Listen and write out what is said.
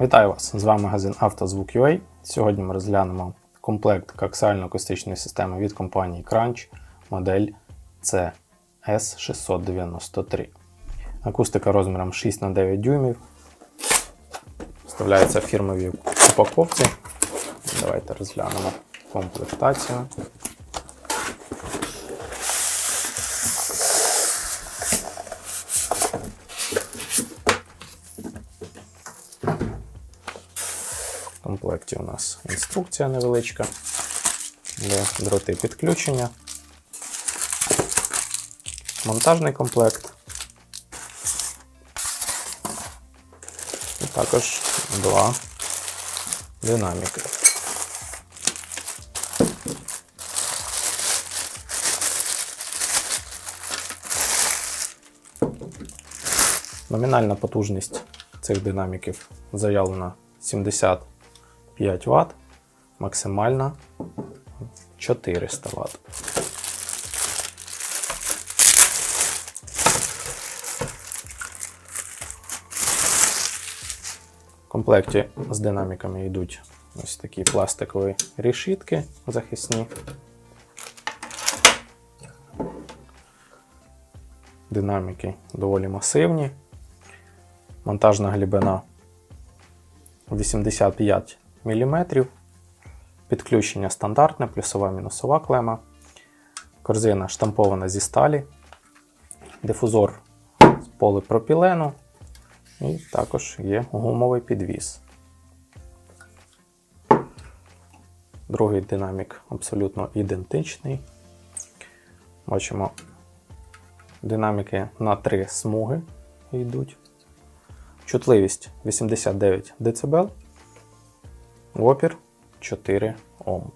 Вітаю вас! З вами магазин «Автозвук.UA». Сьогодні ми розглянемо комплект коаксіально-акустичної системи від компанії Crunch модель CS693. Акустика розміром 6х9 дюймів. Вставляється в фірмовій упаковці. Давайте розглянемо комплектацію. В комплекті у нас інструкція невеличка, де дроти підключення, монтажний комплект. І також два динаміки. Номінальна потужність цих динаміків заявлена 75 Вт, максимальна 400 Вт. В комплекті з динаміками йдуть ось такі пластикові решітки захисні. Динаміки доволі масивні. Монтажна глибина 85 мм. Підключення стандартне, плюсова мінусова клема. Корзина штампована зі сталі. Дифузор з полипропілену. І також є гумовий підвіс. Другий динамік абсолютно ідентичний. Бачимо, динаміки на три смуги йдуть. Чутливість 89 дБ, опір 4 Ом.